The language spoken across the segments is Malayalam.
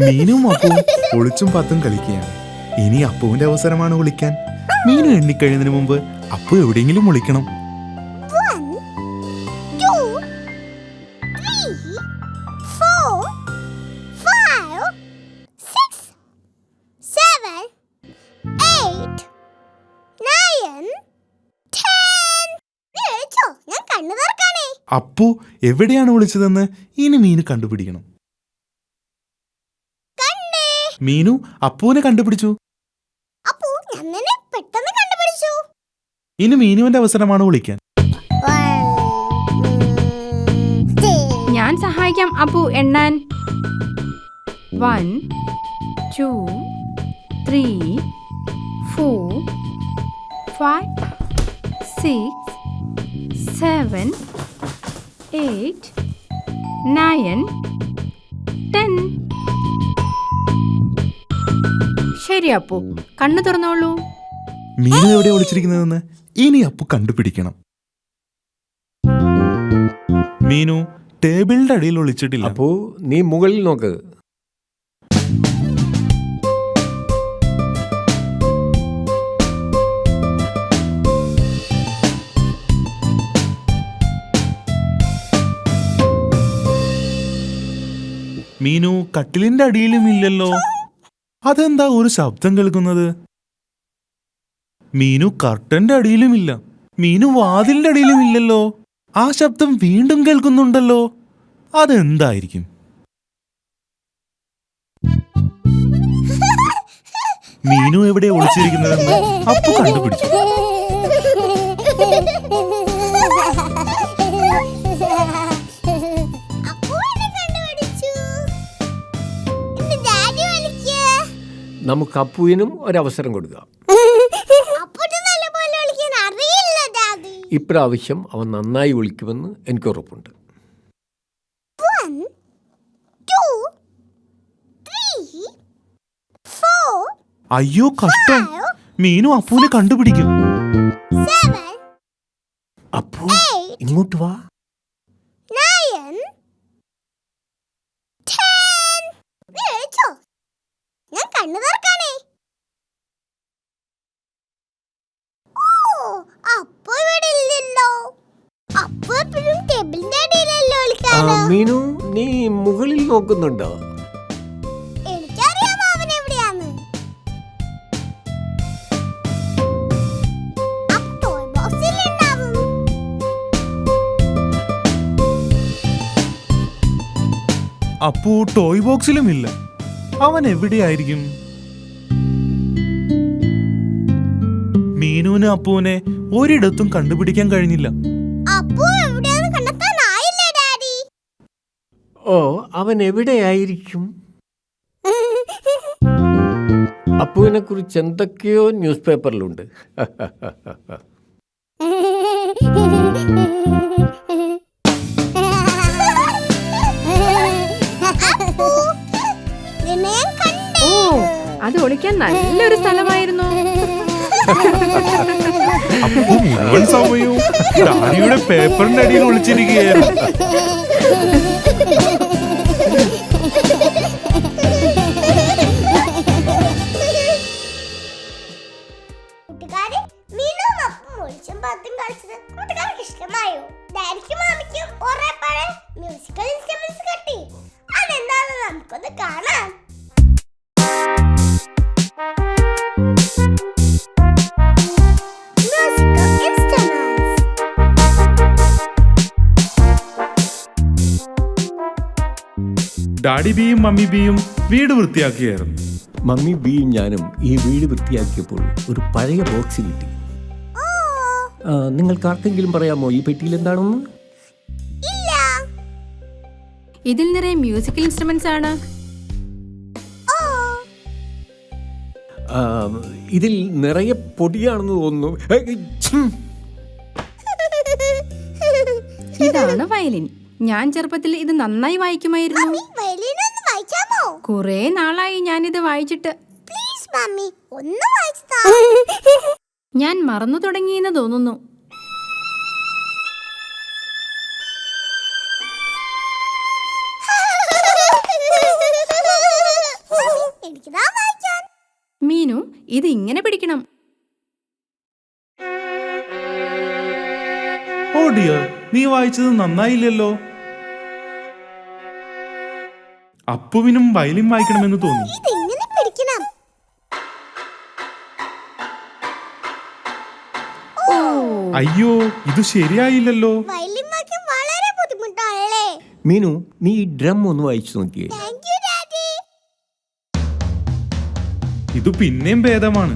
മീനും അപ്പവും ഒളിച്ചും പത്തും കളിക്കുകയാണ്. ഇനി അപ്പുവിന്റെ അവസരമാണ് വിളിക്കാൻ മീനു എണ്ണിക്കഴിയുന്നതിന് മുമ്പ് അപ്പു എവിടെയെങ്കിലും വിളിക്കണം അപ്പു എവിടെയാണ് വിളിച്ചതെന്ന് ഇനി മീന് കണ്ടുപിടിക്കണം. മീനു അപ്പുവിനെ കണ്ടുപിടിച്ചു. അപ്പു ഞാൻ നിന്നെ പെട്ടെന്ന് കണ്ടുപിടിച്ചു. ഇനി മീനുവിന്റെ അവസരമാണ് വിളിക്കാൻ. ഞാൻ സഹായിക്കാം അപ്പു എണ്ണാൻ. One two three four five six seven eight nine ten. ശരി അപ്പു. കണ്ണു തുറന്നോളൂ. മീനു എവിടെ വിളിച്ചിരിക്കുന്നതെന്ന് ഇനി അപ്പു കണ്ടുപിടിക്കണം. മീനു ടേബിളിന്റെ അടിയിൽ ഒളിച്ചിട്ടില്ല. അപ്പോ നീ മുകളിൽ നോക്ക്. മീനു കട്ടിലിന്റെ അടിയിലും ഇല്ലല്ലോ. അതെന്താ ഒരു ശബ്ദം കേൾക്കുന്നത്? മീനു കർട്ടന്റെ അടിയിലുമില്ല. മീനു വാതിലിന്റെ അടിയിലുമില്ലല്ലോ. ആ ശബ്ദം വീണ്ടും കേൾക്കുന്നുണ്ടല്ലോ. അതെന്തായിരിക്കും? മീനു എവിടെ ഒളിച്ചിരിക്കുന്നതെന്ന് അപ്പു കണ്ടുപിടിച്ചു. നമുക്ക് അപ്പുവിനും ഒരവസരം കൊടുക്കുക അപ്പൂട്ട് നല്ലപോലെ വിളിക്കാൻ അറിയില്ല ഡാഡി. ഇപ്രാവശ്യം അവൻ നന്നായി വിളിക്കുമെന്ന് എനിക്ക് ഉറപ്പുണ്ട്. One, two, three, four, അയ്യോ കഷ്ടം. മീനു അപ്പൂനെ കണ്ടുപിടിക്കും. seven, അപ്പു ഇങ്ങോട്ട് വാ. കണ്ണു തുറക്കാനേ. ഓ അപ്പു ഇവിടെ ഇല്ലല്ലോ അപ്പോ എപ്പോഴും ടേബിളിന്റെ അടിയിലല്ലോ മീനു നീ മുകളിൽ നോക്കുന്നുണ്ടോ? എനിക്കറിയാം അവൻ എവിടെയാന്ന്. ആ ടോയ് ബോക്സിൽ ഉണ്ടാവും? അപ്പു ടോയ് ബോക്സിലും ഇല്ല. അവൻ എവിടെയായിരിക്കും? മീനുവിന് അപ്പുവിനെ ഒരിടത്തും കണ്ടുപിടിക്കാൻ കഴിഞ്ഞില്ല. ഓ അവൻ എവിടെയായിരിക്കും? അപ്പുവിനെ കുറിച്ച് എന്തൊക്കെയോ ന്യൂസ് പേപ്പറിലുണ്ട്. അത് ഒളിക്കാൻ നല്ലൊരു സ്ഥലമായിരുന്നു. അപ്പു മുഴുവൻ സമയവും ഡാഡിയുടെ പേപ്പറിന്റെ അടിയിൽ ഒളിച്ചിരിക്കുകയായിരുന്നു. കൂട്ടുകാരെ മീനും അപ്പും ഒളിച്ചും പത്തും കളിച്ചത് കൂട്ടുകാർക്ക് ഇഷ്ടമായോ? ഡാഡിക്കും മാമിക്കും ഉറപ്പാണ് മ്യൂസിക്കൽ ഡാഡി ബിയും മമ്മി ബിയും വീട് വൃത്തിയാക്കിയായിരുന്നു. മമ്മി ബിയും ഞാനും ഈ വീട് വൃത്തിയാക്കിയപ്പോൾ ഒരു പഴയ ബോക്സ് കിട്ടി ഓ നിങ്ങൾക്ക് ആർക്കെങ്കിലും പറയാമോ? ഈ പെട്ടിയിൽ എന്താണെന്ന്? ഇല്ല. ഇതിൽ നിറയെ മ്യൂസിക്കൽ ഇൻസ്ട്രുമെന്റ്സ് ആണ്. ഇതിൽ നിറയെ പൊടിയാണെന്ന് തോന്നുന്നു. ഇതാണ് വയലിൻ. ഞാൻ ചെറുപ്പത്തിൽ ഇത് നന്നായി വായിക്കുമായിരുന്നു. കുറെ നാളായി ഞാൻ വായിക്കാമോ കുറേ നാളായി ഞാനിത് വായിച്ചിട്ട്. പ്ലീസ് മമ്മി ഒന്ന് ഞാൻ മറന്നു തുടങ്ങിയെന്ന് തോന്നുന്നു. മീനു ഇത് ഇങ്ങനെ പിടിക്കണം. ഓ ഡിയർ നീ വായിച്ചത് നന്നായില്ലല്ലോ? അപ്പുവിനും വയലിൻ വായിക്കണമെന്ന് തോന്നി. അയ്യോ ഇത് ശരിയായില്ലല്ലോ. വയലിൻ വളരെ ബുദ്ധിമുട്ടാണല്ലേ മീനു നീ ഈ ഡ്രം ഒന്ന് വായിച്ചു നോക്കിയേ. ഇത് പിന്നെയും ഭേദമാണ്.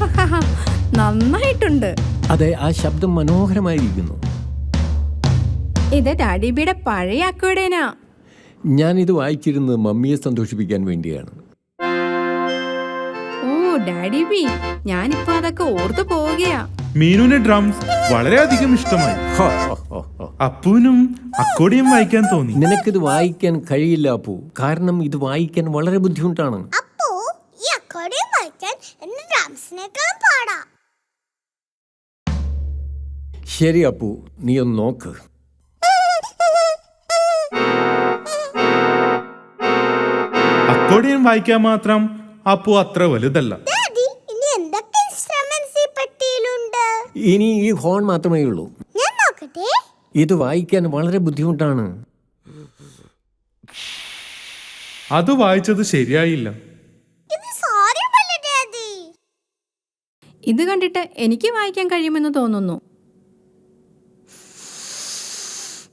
നന്നായിട്ടുണ്ട്. അതെ ആ ശബ്ദം മനോഹരമായിരിക്കുന്നു. ഇത് ഡാഡിബിയുടെ പഴയ അക്വേഡേനാ ഇത് വായിച്ചിരുന്നത് മമ്മിയെ സന്തോഷിപ്പിക്കാൻ വേണ്ടിയാണ്. ഓ ഡാഡി ബി ഞാനിപ്പോ അതൊക്കെ ഓർത്തു പോവുകയാ. മീനുവിന്റെ ഡ്രംസ് വളരെയധികം ഇഷ്ടമായി. ഹോ, ഹോ, ഹോ, ഹോ. അപ്പുവിനും അക്കോടിയും വായിക്കാൻ തോന്നി. നിനക്ക് ഇത് വായിക്കാൻ കഴിയില്ല അപ്പു. കാരണം ഇത് വായിക്കാൻ വളരെ ബുദ്ധിമുട്ടാണ്. അപ്പോ ഈ അക്കോർഡിയം വായിക്കാൻ എന്റെ ഡ്രംസിനേക്കാളും പാടാ. ശരി അപ്പു. നീ ഒന്ന് നോക്ക്. അക്കോഡിയം വായിക്കാൻ മാത്രം അപ്പു അത്ര വലുതല്ല. ഡാഡി ഇനി ഈ ഇനി ഈ ഹോൺ മാത്രമേ ഉള്ളൂ. ഞാൻ നോക്കട്ടെ. ഇത് വായിക്കാൻ വളരെ ബുദ്ധിമുട്ടാണ്. അത് വായിച്ചത് ശരിയായില്ല. ഇത് സാധ്യമല്ല ഡാഡി. ഇത് കണ്ടിട്ട് എനിക്ക് വായിക്കാൻ കഴിയുമെന്ന് തോന്നുന്നു.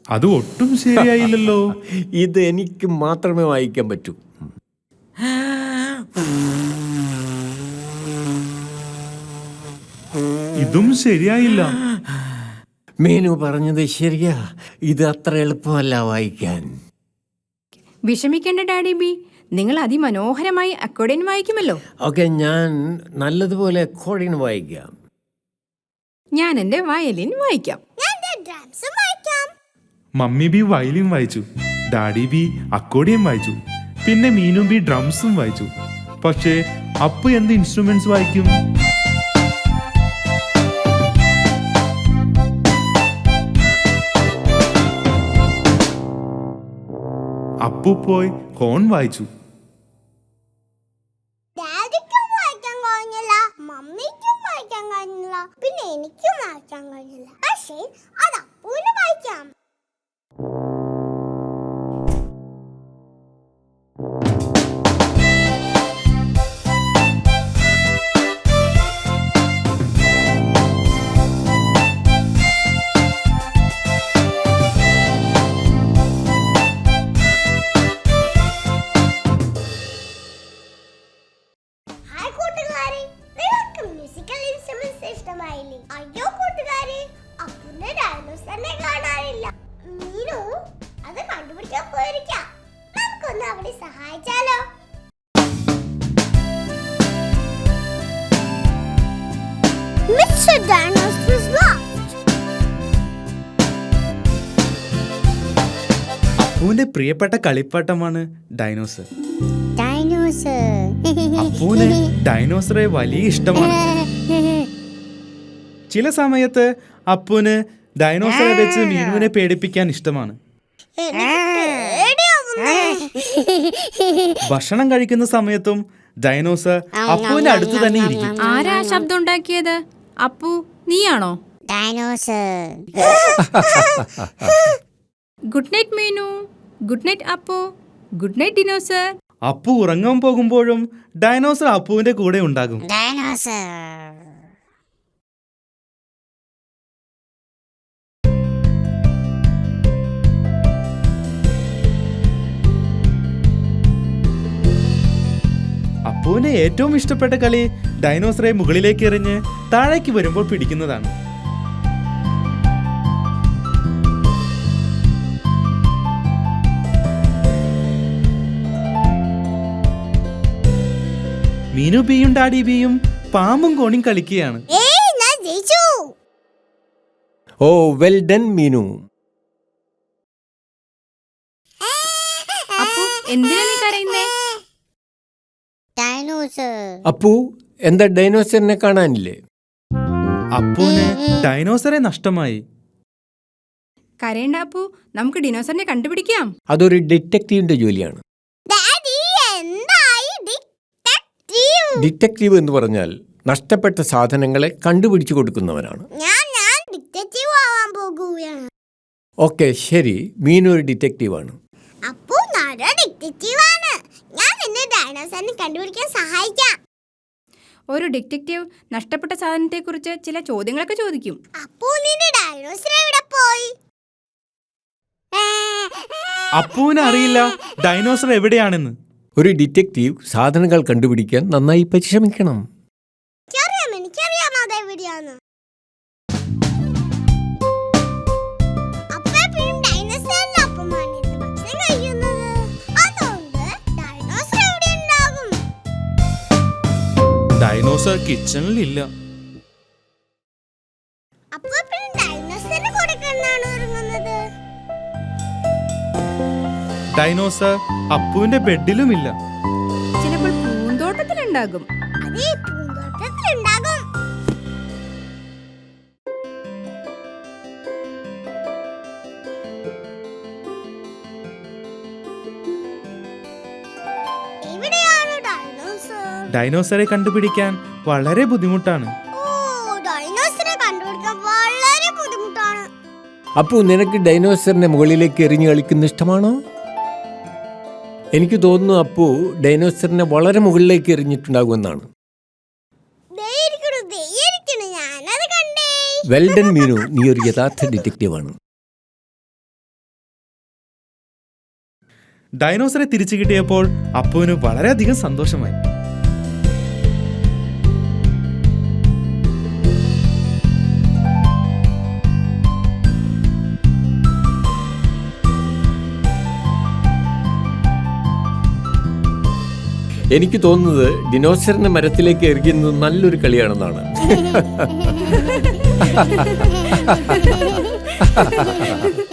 അത് ഒട്ടും ശരിയായില്ലല്ലോ. ഇത് എനിക്ക് മാത്രമേ വായിക്കാൻ പറ്റൂ. ഇതും ശരിയായില്ല. മീനു പറഞ്ഞത് ശരിയാ. ഇത് അത്ര എളുപ്പമല്ല വായിക്കാൻ. വിഷമിക്കേണ്ട ഡാഡി ബി. നിങ്ങൾ അതിമനോഹരമായി അക്കോഡിയൻ വായിക്കുമല്ലോ. ഓക്കെ ഞാൻ നല്ലതുപോലെ അക്കോഡിയൻ വായിക്കാം. ഞാൻ എന്റെ വയലിൻ വായിക്കാം. ഞാൻ ഡ്രംസും വായിക്കാം. മമ്മി ബി വയലിൻ വായിച്ചു. ഡാഡി ബി അക്കോഡിയൻ വായിച്ചു. പിന്നെ മീനു ബി ഡ്രംസും വായിച്ചു. പക്ഷേ അപ്പു എന്ത് ഇൻസ്ട്രുമെന്റ്സ് വായിക്കും? അപ്പു പോയി ഹോൺ വായിച്ചു. വായിക്കാൻ കഴിഞ്ഞില്ല വായിക്കാൻ കഴിഞ്ഞില്ല പിന്നെ എനിക്കും വായിക്കാൻ കഴിഞ്ഞില്ല. പക്ഷേ അത് അപ്പൂന് വായിക്കാം. Mr. Dinosaur's lost. അപ്പുവിന്റെ പ്രിയപ്പെട്ട കളിപ്പാട്ടമാണ് ഡൈനോസർ. അപ്പുവിന് ഡൈനോസറെ വലിയ ഇഷ്ടമാണ് ചില സമയത്ത് അപ്പുവിന് ഡൈനോസറെ വെച്ച് മീനുവിനെ പേടിപ്പിക്കാൻ ഇഷ്ടമാണ് ഭക്ഷണം കഴിക്കുന്ന സമയത്തും ഡൈനോസർ അപ്പുവിന്റെ അടുത്ത് തന്നെ ഇരിക്കും ആരാ ശബ്ദം ഉണ്ടാക്കിയത് അപ്പു നീയാണോ? Dinosaur. Good night Meenu. Good night Appu. Good night dinosaur. Appu ഉറങ്ങാൻ പോകുമ്പോഴും ഡൈനോസർ അപ്പുവിന്റെ കൂടെ ഉണ്ടാകും. Dinosaur. അപ്പുവിന് ഏറ്റവും ഇഷ്ടപ്പെട്ട കളി ഡൈനോസറെ മുകളിലേക്ക് എറിഞ്ഞ് താഴേക്ക് വരുമ്പോൾ പിടിക്കുന്നതാണ്. മീനു ബിയും ഡാഡി ബിയും പാമ്പും കോണിയും കളിക്കുകയാണ്. ഏയ് ഞാൻ ജയിച്ചു. Oh well done Meenu. Appu എന്തിനാ അപ്പു എന്താ ഡൈനോസറിനെ കാണാനില്ലേ? അപ്പുവിന് ഡൈനോസറെ നഷ്ടമായി. കരയണ്ട അപ്പു നമുക്ക് ഡിനോസറിനെ കണ്ടുപിടിക്കാം. അതൊരു ഡിറ്റക്റ്റീവിന്റെ ജോലിയാണ്. ഡാഡി എന്തായി ഡിറ്റക്റ്റീവ്? എന്ന് പറഞ്ഞാൽ നഷ്ടപ്പെട്ട സാധനങ്ങളെ കണ്ടുപിടിച്ചു കൊടുക്കുന്നവനാണ് ഞാൻ ഞാൻ ഡിറ്റക്റ്റീവ് ആവാൻ പോകുകയാണ്. ഓക്കെ ശരി. മീനു ഒരു ഡിറ്റക്റ്റീവാണ്. അപ്പോ നട ഡിറ്റക്റ്റീവ് ആണ് ഞാൻ നിന്നെ ഡൈനോസറിനെ കണ്ടുപിടിക്കാൻ സഹായിക്കാം. ഒരു ഡിറ്റക്റ്റീവ് നഷ്ടപ്പെട്ട സാധനത്തെക്കുറിച്ച് ചില ചോദ്യങ്ങളൊക്കെ ചോദിക്കും. അപ്പോ നിന്റെ ഡൈനോസർ എവിടെ പോയി? അപ്പുവിന് അറിയില്ല. ഡൈനോസർ എവിടെയാണെന്ന്. ഒരു ഡിറ്റക്റ്റീവ് സാധനങ്ങൾ കണ്ടുപിടിക്കാൻ നന്നായി പരിശ്രമിക്കണം. ഡൈനോസർ കിച്ചണിലില്ല. ഡൈനോസർ അപ്പുവിന്റെ ബെഡിലുമില്ല. ചിലപ്പോൾ പൂന്തോട്ടത്തിലുണ്ടാകും. അതേ പൂന്തോട്ടത്തിലുണ്ടാകും. എവിടെയാണ് ഡൈനോസർ ഡൈനോസറെ കണ്ടുപിടിക്കാൻ വളരെ ബുദ്ധിമുട്ടാണ്. ഓ ഡൈനോസറെ കണ്ടുപിടിക്കാൻ വളരെ ബുദ്ധിമുട്ടാണ്. അപ്പു നിനക്ക് ഡൈനോസറിന്റെ മുകളിലേക്ക് എറിഞ്ഞു കളിക്കുന്ന ഇഷ്ടമാണോ? എനിക്ക് തോന്നുന്നു അപ്പു ഡൈനോസറിനെ വളരെ മുകളിലേക്ക് എറിഞ്ഞിട്ടുണ്ടാകുമെന്നാണ്. വെൽഡൻ മീനു നീ ഒരു യഥാർത്ഥ ഡിറ്റക്റ്റീവാണ് ഡൈനോസറെ തിരിച്ചു കിട്ടിയപ്പോൾ അപ്പുവിന് വളരെയധികം സന്തോഷമായി. എനിക്ക് തോന്നുന്നത് ഡിനോസറിനെ മരത്തിലേക്ക് എറിയുന്നത് നല്ലൊരു കളിയാണെന്നാണ്.